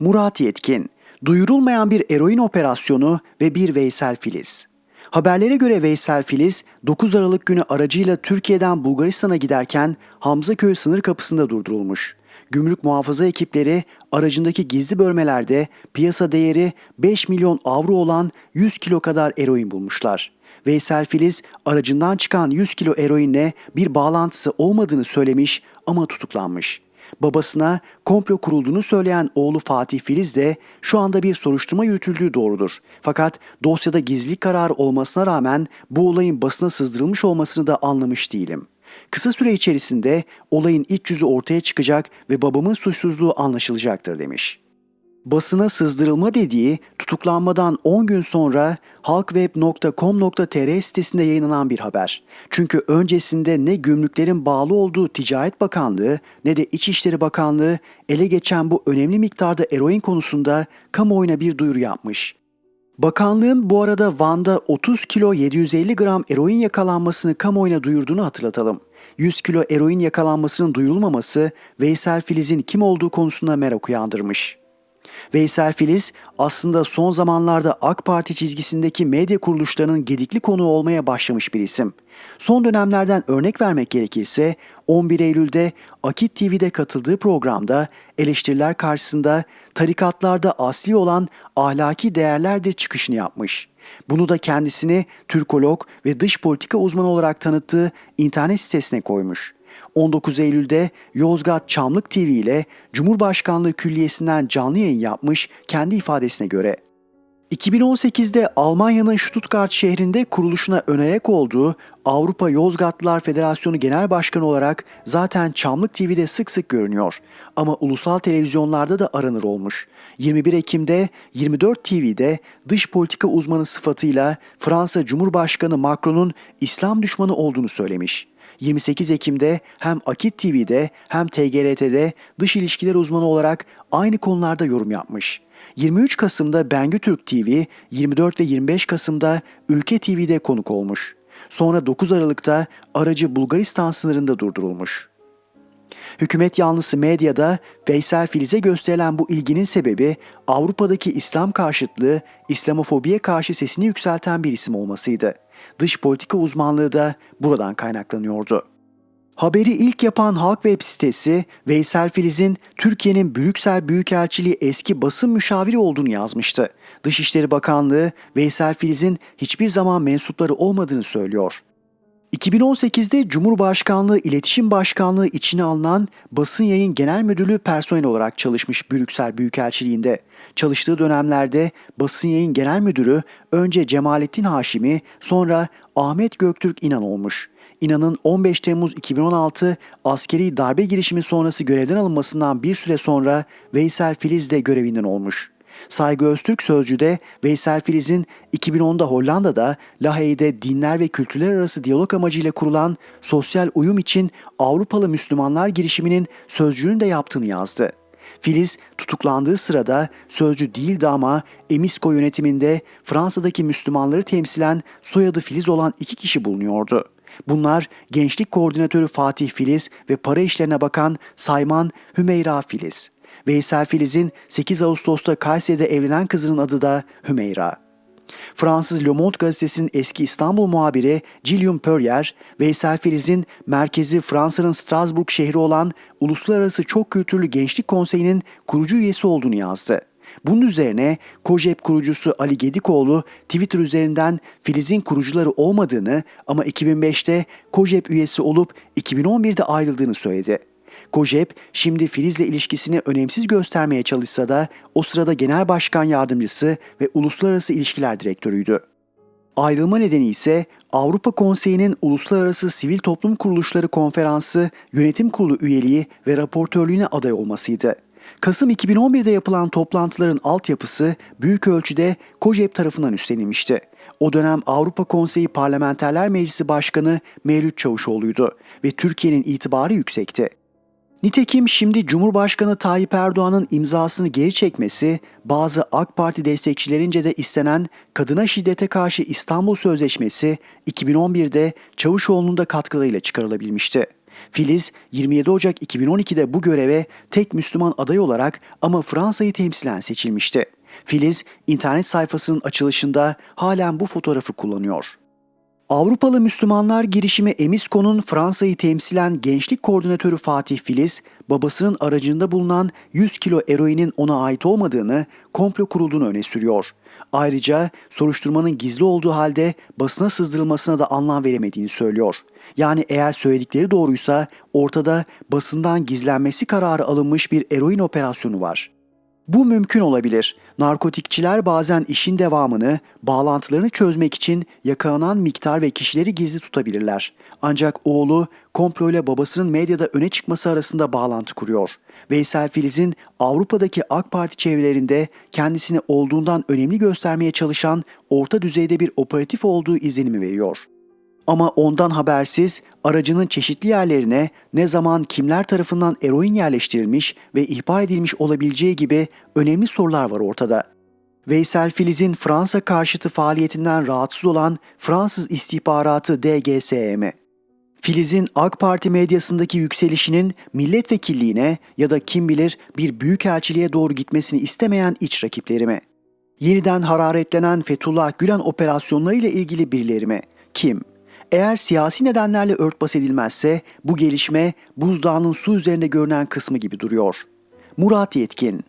Murat Yetkin, duyurulmayan bir eroin operasyonu ve bir Veysel Filiz. Haberlere göre Veysel Filiz 9 Aralık günü aracıyla Türkiye'den Bulgaristan'a giderken Hamzaköy sınır kapısında durdurulmuş. Gümrük muhafaza ekipleri aracındaki gizli bölmelerde piyasa değeri 5 milyon avro olan 100 kilo kadar eroin bulmuşlar. Veysel Filiz aracından çıkan 100 kilo eroinle bir bağlantısı olmadığını söylemiş ama tutuklanmış. Babasına komplo kurulduğunu söyleyen oğlu Fatih Filiz de şu anda bir soruşturma yürütüldüğü doğrudur. Fakat dosyada gizlilik kararı olmasına rağmen bu olayın basına sızdırılmış olmasını da anlamış değilim. Kısa süre içerisinde olayın iç yüzü ortaya çıkacak ve babamın suçsuzluğu anlaşılacaktır demiş. Basına sızdırılma dediği tutuklanmadan 10 gün sonra halkweb.com.tr sitesinde yayınlanan bir haber. Çünkü öncesinde ne gümrüklerin bağlı olduğu Ticaret Bakanlığı ne de İçişleri Bakanlığı ele geçen bu önemli miktarda eroin konusunda kamuoyuna bir duyuru yapmış. Bakanlığın bu arada Van'da 30 kilo 750 gram eroin yakalanmasını kamuoyuna duyurduğunu hatırlatalım. 100 kilo eroin yakalanmasının duyurulmaması Veysel Filiz'in kim olduğu konusunda merak uyandırmış. Veysel Filiz aslında son zamanlarda AK Parti çizgisindeki medya kuruluşlarının gedikli konu olmaya başlamış bir isim. Son dönemlerden örnek vermek gerekirse 11 Eylül'de Akit TV'de katıldığı programda eleştiriler karşısında tarikatlarda asli olan ahlaki değerlerdir çıkışını yapmış. Bunu da kendisini Türkolog ve dış politika uzmanı olarak tanıttığı internet sitesine koymuş. 19 Eylül'de Yozgat Çamlık TV ile Cumhurbaşkanlığı Külliyesi'nden canlı yayın yapmış kendi ifadesine göre. 2018'de Almanya'nın Stuttgart şehrinde kuruluşuna ön ayak olduğu Avrupa Yozgatlılar Federasyonu Genel Başkanı olarak zaten Çamlık TV'de sık sık görünüyor ama ulusal televizyonlarda da aranır olmuş. 21 Ekim'de 24 TV'de dış politika uzmanı sıfatıyla Fransa Cumhurbaşkanı Macron'un İslam düşmanı olduğunu söylemiş. 28 Ekim'de hem Akit TV'de hem TGRT'de dış ilişkiler uzmanı olarak aynı konularda yorum yapmış. 23 Kasım'da Bengü Türk TV, 24 ve 25 Kasım'da Ülke TV'de konuk olmuş. Sonra 9 Aralık'ta aracı Bulgaristan sınırında durdurulmuş. Hükümet yanlısı medyada Veysel Filiz'e gösterilen bu ilginin sebebi Avrupa'daki İslam karşıtlığı, İslamofobiye karşı sesini yükselten bir isim olmasıydı. Dış politika uzmanlığı da buradan kaynaklanıyordu. Haberi ilk yapan Halk Web sitesi Veysel Filiz'in Türkiye'nin Brüksel Büyükelçiliği eski basın müşaviri olduğunu yazmıştı. Dışişleri Bakanlığı Veysel Filiz'in hiçbir zaman mensupları olmadığını söylüyor. 2018'de Cumhurbaşkanlığı İletişim Başkanlığı içine alınan Basın Yayın Genel Müdürlüğü personel olarak çalışmış Brüksel Büyükelçiliğinde. Çalıştığı dönemlerde Basın Yayın Genel Müdürü önce Cemalettin Haşimi sonra Ahmet Göktürk İnan olmuş. İnan'ın 15 Temmuz 2016 askeri darbe girişimi sonrası görevden alınmasından bir süre sonra Veysel Filiz de görevinden olmuş. Saygı Öztürk Sözcü'de Veysel Filiz'in 2010'da Hollanda'da Lahey'de dinler ve kültürler arası diyalog amacıyla kurulan sosyal uyum için Avrupalı Müslümanlar girişiminin sözcüğünü de yaptığını yazdı. Filiz tutuklandığı sırada sözcü değildi ama Emisko yönetiminde Fransa'daki Müslümanları temsilen soyadı Filiz olan iki kişi bulunuyordu. Bunlar Gençlik Koordinatörü Fatih Filiz ve para işlerine bakan Sayman Hümeyra Filiz. Veysel Filiz'in 8 Ağustos'ta Kayseri'de evlenen kızının adı da Hümeyra. Fransız Le Monde gazetesinin eski İstanbul muhabiri Gillian Perrier, Veysel Filiz'in merkezi Fransa'nın Strasbourg şehri olan Uluslararası Çok Kültürlü Gençlik Konseyi'nin kurucu üyesi olduğunu yazdı. Bunun üzerine Kojep kurucusu Ali Gedikoğlu Twitter üzerinden Filiz'in kurucuları olmadığını ama 2005'te Kojep üyesi olup 2011'de ayrıldığını söyledi. Kojep şimdi Filiz'le ilişkisini önemsiz göstermeye çalışsa da o sırada genel başkan yardımcısı ve uluslararası ilişkiler direktörüydü. Ayrılma nedeni ise Avrupa Konseyi'nin Uluslararası Sivil Toplum Kuruluşları Konferansı Yönetim Kurulu üyeliği ve raportörlüğüne aday olmasıydı. Kasım 2011'de yapılan toplantıların altyapısı büyük ölçüde Kojep tarafından üstlenilmişti. O dönem Avrupa Konseyi Parlamenterler Meclisi Başkanı Mevlüt Çavuşoğlu'ydu ve Türkiye'nin itibarı yüksekti. Nitekim şimdi Cumhurbaşkanı Tayyip Erdoğan'ın imzasını geri çekmesi, bazı AK Parti destekçilerince de istenen kadına şiddete karşı İstanbul Sözleşmesi 2011'de Çavuşoğlu'nun da katkılarıyla çıkarılabilmişti. Filiz 27 Ocak 2012'de bu göreve tek Müslüman aday olarak ama Fransa'yı temsilen seçilmişti. Filiz internet sayfasının açılışında halen bu fotoğrafı kullanıyor. Avrupalı Müslümanlar girişimi Emisko'nun Fransa'yı temsilen gençlik koordinatörü Fatih Filiz, babasının aracında bulunan 100 kilo eroinin ona ait olmadığını, komplo kurulduğunu öne sürüyor. Ayrıca soruşturmanın gizli olduğu halde basına sızdırılmasına da anlam veremediğini söylüyor. Yani eğer söyledikleri doğruysa ortada basından gizlenmesi kararı alınmış bir eroin operasyonu var. Bu mümkün olabilir. Narkotikçiler bazen işin devamını, bağlantılarını çözmek için yakalanan miktar ve kişileri gizli tutabilirler. Ancak oğlu komployla babasının medyada öne çıkması arasında bağlantı kuruyor. Veysel Filiz'in Avrupa'daki AK Parti çevrelerinde kendisini olduğundan önemli göstermeye çalışan orta düzeyde bir operatif olduğu izlenimi veriyor. Ama ondan habersiz aracının çeşitli yerlerine ne zaman kimler tarafından eroin yerleştirilmiş ve ihbar edilmiş olabileceği gibi önemli sorular var ortada. Veysel Filiz'in Fransa karşıtı faaliyetinden rahatsız olan Fransız istihbaratı DGSM. Filiz'in AK Parti medyasındaki yükselişinin milletvekilliğine ya da kim bilir bir büyükelçiliğe doğru gitmesini istemeyen iç rakipleri mi? Yeniden hararetlenen Fethullah Gülen operasyonlarıyla ilgili birileri mi? Kim? Eğer siyasi nedenlerle örtbas edilmezse bu gelişme buzdağının su üzerinde görünen kısmı gibi duruyor. Murat Yetkin